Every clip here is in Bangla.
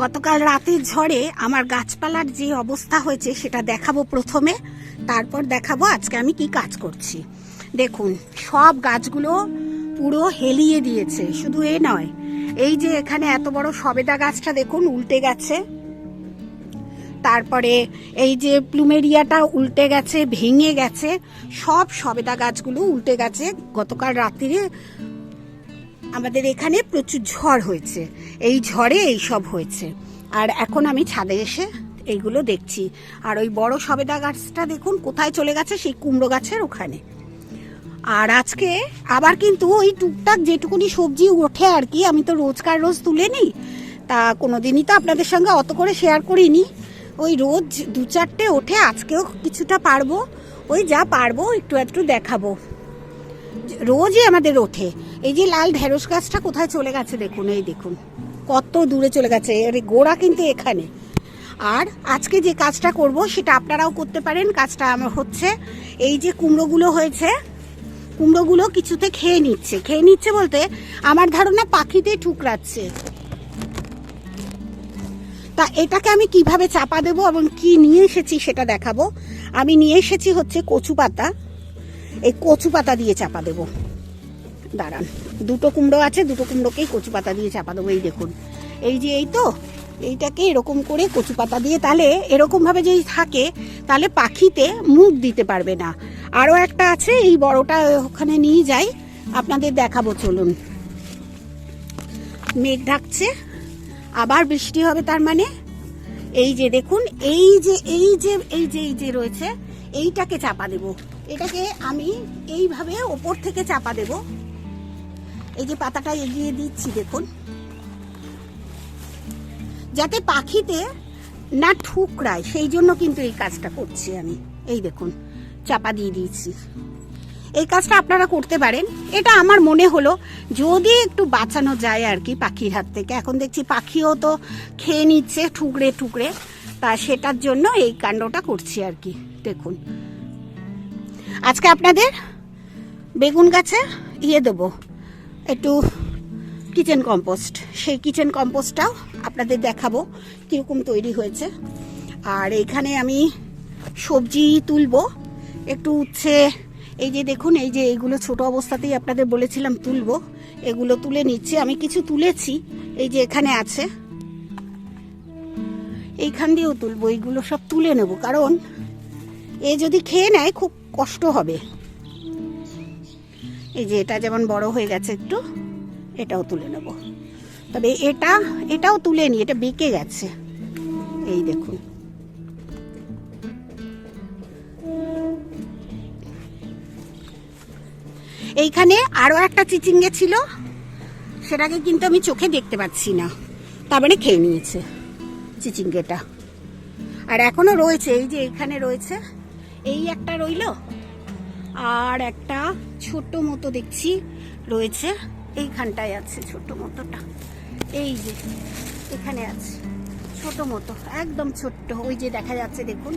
গতকাল রাতের ঝড়ে আমার গাছপালার যে অবস্থা হয়েছে সেটা দেখাবো প্রথমে, তারপর দেখাবো আজকে আমি কি কাজ করছি। দেখুন, সব গাছগুলো পুরো হেলিয়ে দিয়েছে, শুধু এ নয়। এই যে এখানে এত বড় সবেদা গাছটা দেখুন, উল্টে গেছে। তারপরে এই যে প্লুমেরিয়াটা উল্টে গেছে, ভেঙে গেছে, সব সবেদা গাছগুলো উল্টে গেছে। গতকাল রাত্রিরে আমাদের এখানে প্রচুর ঝড় হয়েছে। এই ঝড়ে এই সব হয়েছে। আর এখন আমি ছাদে এসে এইগুলো দেখছি। আর ওই বড় সবেদা গাছটা দেখুন কোথায় চলে গেছে, সেই কুমড়ো গাছের ওখানে। আর আজকে আবার কিন্তু ওই টুকটাক যেটুকুনি সবজি ওঠে আর কি, আমি তো রোজকার রোজ তুলে নিই। তা কোনোদিনই তো আপনাদের সঙ্গে অত করে শেয়ার করিনি। ওই রোজ দু চারটে ওঠে, আজকেও কিছুটা পারব। ওই যা পারব, একটু একটু দেখাবো। রোজই আমাদের ওঠে এই যে লাল ঢেঁড়স গাছটা কোথায় চলে গেছে দেখুন, এই দেখুন। কত দূরে চলে গেছে, এর গোড়া কিন্তু এখানে। আর আজকে যে কাজটা করব সেটা আপনারাও করতে পারেন, কাজটা আমার হচ্ছে এই যে কুমড়োগুলো হয়েছে, কুমড়োগুলো কিছুতে খেয়ে নিচ্ছে। খেয়ে নিচ্ছে বলতে আমার ধারণা পাখিতে ঠুকরাচ্ছে। তা এটাকে আমি কীভাবে চাপা দেবো এবং কি নিয়ে এসেছি সেটা দেখাবো। আমি নিয়ে এসেছি হচ্ছে কচু পাতা এই কচু পাতা দিয়ে চাপা দেবো। দাঁড়ান, দুটো কুমড়ো আছে, দুটো কুমড়োকেই কচু পাতা দিয়ে চাপা দেবো, এই দেখুন। এই যে এই তো, এইটাকে এরকম করে কচু পাতা দিয়ে, তাহলে এরকমভাবে যদি থাকে, তাহলে পাখিতে মুখ দিতে পারবে না। আরও একটা আছে, এই বড়টা ওখানে নিয়ে যাই, আপনাদের দেখাবো, চলুন। মেঘ ঢাকছে, আবার বৃষ্টি হবে তার মানে। এই যে দেখুন, এই যে এই যে এই যে এই যে রয়েছে এইটাকে চাপা দেব। এটাকে আমি এইভাবে ওপর থেকে চাপা দেব। এই যে পাতাটা এগিয়ে দিচ্ছি, দেখুন। যাতে পাখিতে না ঠুকরায়, সেই জন্য কিন্তু এই কাজটা করছি আমি। এই দেখুন, চাপা দিয়ে দিয়েছি। এই কাজটা আপনারা করতে পারেন। এটা আমার মনে হলো, যদি একটু বাঁচানো যায় আর কি পাখির হাত থেকে। এখন দেখছি পাখিও তো খেয়ে নিচ্ছে, ঠুকরে ঠুকরে। তা সেটার জন্য এই কাণ্ডটা করছি আর কি। দেখুন। আজকে আপনাদের বেগুন গাছে ইয়ে দেবো। একটু কিচেন কম্পোস্ট। সেই কিচেন কম্পোস্টটাও আপনাদের দেখাবো কীরকম তৈরি হয়েছে। আর এখানে আমি সবজি তুলবো। একটু উচ্ছে, এই যে দেখুন, এই যে এইগুলো ছোট অবস্থাতেই আপনাদের বলেছিলাম তুলবো। এগুলো তুলে নিচ্ছে। আমি কিছু তুলেছি, এই যে এখানে আছে। এইখান দিয়েও তুলবো, এইগুলো সব তুলে নেব। কারণ এ যদি খেয়ে নেয়, খুব কষ্ট হবে। এই যে এটা যেমন বড় হয়ে গেছে একটু, এটাও তুলে নেব। তবে এটা, এটাও তুলে নি, এটা বেঁকে গেছে। এই দেখুন। এইখানে আরও একটা চিচিঙ্গে ছিল, সেটাকে কিন্তু আমি চোখে দেখতে পাচ্ছি না। তার মানে খেয়ে নিয়েছে চিচিঙ্গেটা। আর এখনও রয়েছে, এই যে এখানে রয়েছে এই একটা রইল। আর একটা ছোট মতো দেখছি রয়েছে। এইখানটায় আছে ছোট মতোটা। এই যে, এখানে আছে। ছোট মতো, একদম ছোট্ট। ওই যে দেখা যাচ্ছে, দেখুন।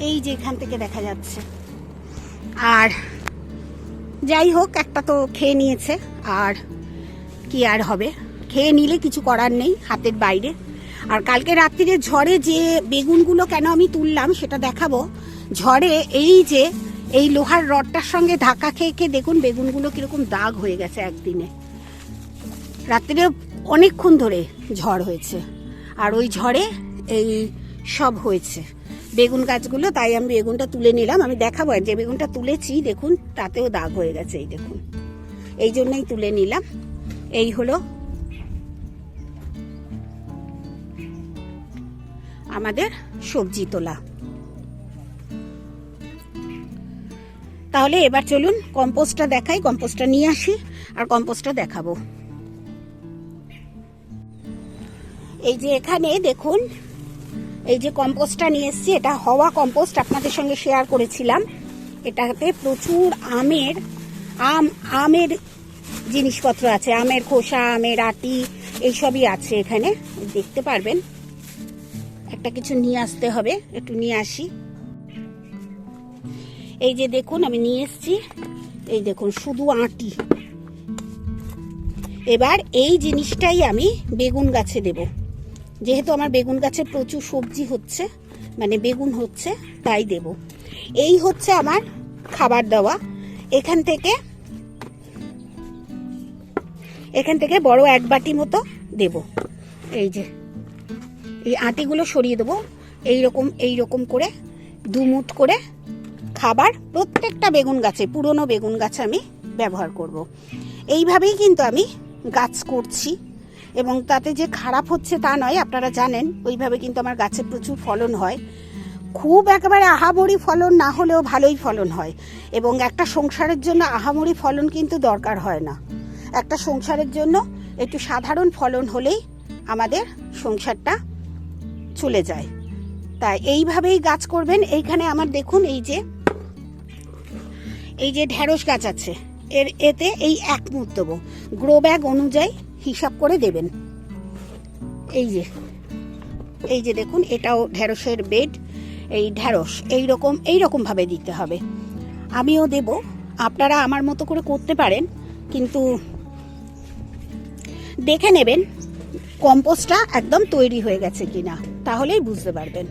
এই যে এখান থেকে দেখা যাচ্ছে। আর যাই হোক, একটা তো খেয়ে নিয়েছে। আর কি আর হবে? খেয়ে নিলে কিছু করার নেই, হাতের বাইরে। আর কালকে রাত্রিরে ঝড়ে যে বেগুনগুলো কেন আমি তুললাম সেটা দেখাবো। ঝড়ে এই যে, এই লোহার রডটার সঙ্গে ধাক্কা খেয়ে খেয়ে দেখুন বেগুনগুলো কীরকম দাগ হয়ে গেছে একদিনে। রাত্রিরে অনেকক্ষণ ধরে ঝড় হয়েছে। আর ওই ঝড়ে এই সব হয়েছে। বেগুন গাছগুলো, তাই আমি বেগুনটা তুলে নিলাম। আমি দেখাবো যে বেগুনটা তুলেছি, দেখুন, তাতেও দাগ হয়ে গেছে, এই দেখুন। এই জন্যই তুলে নিলাম। এই হলো আমাদের সবজি তোলা। তাহলে এবার চলুন কম্পোস্টটা দেখাই, কম্পোস্টটা নিয়ে আসি আর কম্পোস্টটা দেখাবো। এই যে এখানে দেখুন, এই যে কম্পোস্টটা নিয়ে এসেছি, এটা হওয়া কম্পোস্ট, আপনাদের সঙ্গে শেয়ার করেছিলাম। এটাতে প্রচুর আমের, আম, আমের জিনিসপত্র আছে, আমের খোসা, আমের আটি, এইসবই আছে এখানে, দেখতে পারবেন। একটা কিছু নিয়ে আসতে হবে, একটু নিয়ে আসি। এই যে দেখুন, আমি নিয়ে এসেছি। এই দেখুন, শুধু আটি। এবার এই জিনিসটাই আমি বেগুন গাছে দেব। যেহেতু আমার বেগুন গাছে প্রচুর সবজি হচ্ছে মানে বেগুন হচ্ছে, তাই দেব। এই হচ্ছে আমার খাবার দেওয়া। এখান থেকে এখান থেকে বড় এক বাটি মতো দেব। এই যে। এই আটিগুলো সরিয়ে দেবো। এইরকম এইরকম করে দুমুট করে খাবার, প্রত্যেকটা বেগুন গাছে, পুরনো বেগুন গাছে আমি ব্যবহার করব। এইভাবেই কিন্তু আমি গাছ করছি। এবং তাতে যে খারাপ হচ্ছে তা নয়, আপনারা জানেন, ওইভাবে কিন্তু আমার গাছে প্রচুর ফলন হয়। খুব একেবারে আহামরি ফলন না হলেও ভালোই ফলন হয়। এবং একটা সংসারের জন্য আহামরি ফলন কিন্তু দরকার হয় না। একটা সংসারের জন্য একটু সাধারণ ফলন হলেই আমাদের সংসারটা চলে যায়। তাই এইভাবেই গাছ করবেন। এইখানে আমার দেখুন এই যে এই যে ঢেঁড়স গাছ আছে। এর এতে এই এক মুঠ দেবো গ্রো ব্যাগ অনুযায়ী হিসাব করে দেবেন। এই যে এই যে দেখুন, এটাও ঢেঁড়সের বেড, এই ঢেঁড়স। এই রকম এই রকম ভাবে দিতে হবে। আমিও দেব। আপনারা আমার মতো করে করতে পারেন, কিন্তু দেখে নেবেন, কম্পোস্টটা একদম তৈরি হয়ে গেছে কিনা। তাহলেই বুঝতে পারবেন।